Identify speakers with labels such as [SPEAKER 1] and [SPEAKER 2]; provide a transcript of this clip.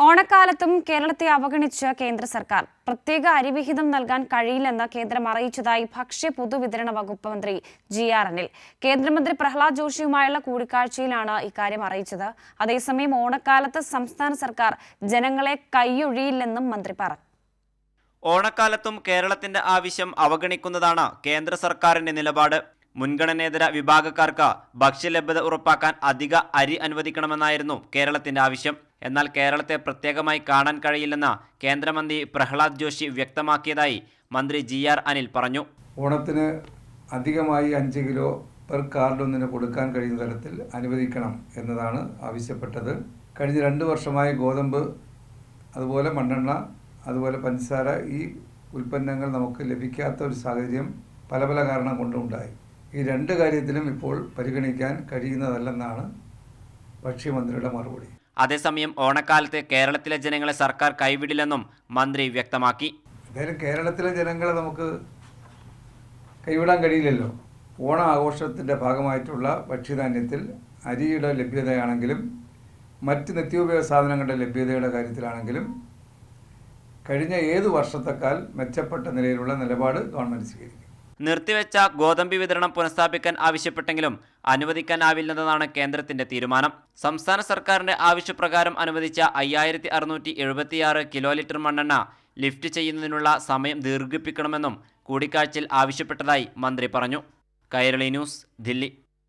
[SPEAKER 1] ഓണക്കാലത്തും കേരളത്തെ അവഗണിച്ച് കേന്ദ്ര സർക്കാർ പ്രത്യേക അരിവിഹിതം നൽകാൻ കഴിയില്ലെന്ന് കേന്ദ്രം അറിയിച്ചതായി ഭക്ഷ്യ പൊതുവിതരണ വകുപ്പ് മന്ത്രി ജി ആർ അനിൽ. കേന്ദ്രമന്ത്രി പ്രഹ്ലാദ് ജോഷിയുമായുള്ള കൂടിക്കാഴ്ചയിലാണ് ഇക്കാര്യം അറിയിച്ചത്. അതേസമയം ഓണക്കാലത്ത് സംസ്ഥാന സർക്കാർ ജനങ്ങളെ കൈയൊഴിയില്ലെന്നും മന്ത്രി പറഞ്ഞു.
[SPEAKER 2] ഓണക്കാലത്തും കേരളത്തിന്റെ ആവശ്യം അവഗണിക്കുന്നതാണ് കേന്ദ്ര സർക്കാരിന്റെ നിലപാട്. മുൻഗണനേതര വിഭാഗക്കാർക്ക് ഭക്ഷ്യലഭ്യത ഉറപ്പാക്കാൻ അധിക അരി അനുവദിക്കണമെന്നായിരുന്നു കേരളത്തിന്റെ ആവശ്യം. എന്നാൽ കേരളത്തെ പ്രത്യേകമായി കാണാൻ കഴിയില്ലെന്ന് കേന്ദ്രമന്ത്രി പ്രഹ്ലാദ് ജോഷി വ്യക്തമാക്കിയതായി മന്ത്രി ജി ആർ അനിൽ പറഞ്ഞു.
[SPEAKER 3] ഓണത്തിന് അധികമായി അഞ്ച് കിലോ പെർ കാർഡ് ഒന്നിന് കൊടുക്കാൻ കഴിയുന്ന തരത്തിൽ അനുവദിക്കണം എന്നതാണ് ആവശ്യപ്പെട്ടത്. കഴിഞ്ഞ രണ്ട് വർഷമായി ഗോതമ്പ് അതുപോലെ മണ്ണെണ്ണ അതുപോലെ പഞ്ചസാര ഈ ഉൽപ്പന്നങ്ങൾ നമുക്ക് ലഭിക്കാത്ത ഒരു സാഹചര്യം പല പല കാരണം കൊണ്ടുണ്ടായി. ഈ രണ്ട് കാര്യത്തിലും ഇപ്പോൾ പരിഗണിക്കാൻ കഴിയുന്നതല്ലെന്നാണ് ഭക്ഷ്യമന്ത്രിയുടെ മറുപടി.
[SPEAKER 2] അതേസമയം ഓണക്കാലത്ത് കേരളത്തിലെ ജനങ്ങളെ സർക്കാർ കൈവിടില്ലെന്നും മന്ത്രി വ്യക്തമാക്കി.
[SPEAKER 3] എന്തായാലും കേരളത്തിലെ ജനങ്ങളെ നമുക്ക് കൈവിടാൻ കഴിയില്ലല്ലോ. ഓണ ആഘോഷത്തിന്റെ ഭാഗമായിട്ടുള്ള ഭക്ഷ്യധാന്യത്തിൽ അരിയുടെ ലഭ്യതയാണെങ്കിലും മറ്റ് നിത്യോപയോഗ സാധനങ്ങളുടെ ലഭ്യതയുടെ കാര്യത്തിലാണെങ്കിലും കഴിഞ്ഞ ഏത് വർഷത്തെക്കാൾ മെച്ചപ്പെട്ട നിലയിലുള്ള നിലപാട് ഗവൺമെന്റ് സ്വീകരിക്കും.
[SPEAKER 2] നിർത്തിവെച്ച ഗോതമ്പ് വിതരണം പുനഃസ്ഥാപിക്കാൻ ആവശ്യപ്പെട്ടെങ്കിലും അനുവദിക്കാനാവില്ലെന്നതാണ് കേന്ദ്രത്തിന്റെ തീരുമാനം. സംസ്ഥാന സർക്കാരിന്റെ ആവശ്യപ്രകാരം അനുവദിച്ച അയ്യായിരത്തി അറുന്നൂറ്റി എഴുപത്തിയാറ് കിലോ ലിറ്റർ മണ്ണെണ്ണ ലിഫ്റ്റ് ചെയ്യുന്നതിനുള്ള സമയം ദീർഘിപ്പിക്കണമെന്നും കൂടിക്കാഴ്ചയിൽ ആവശ്യപ്പെട്ടതായി മന്ത്രി പറഞ്ഞു. കൈരളി ന്യൂസ് ദില്ലി.